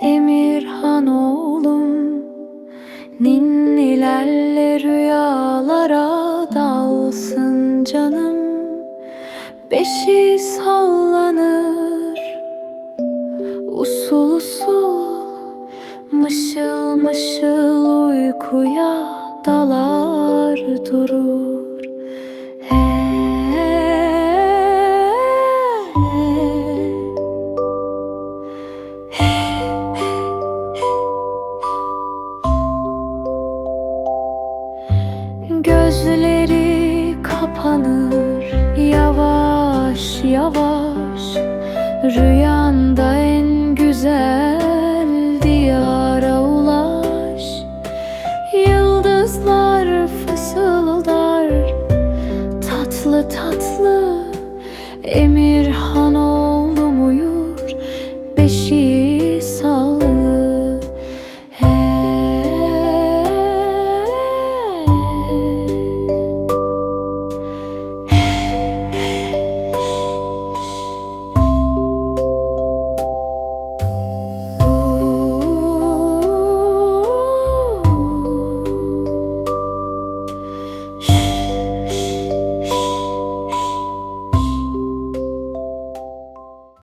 Emirhan oğlum Ninnilerle rüyalara dalsın canım. Beşi sallanır Usul usul Mışıl mışıl uykuya dalar durur. Gözleri kapanır yavaş yavaş. Rüyanda en güzel diyara ulaş. Yıldızlar fısıldar tatlı tatlı. Emirhan ol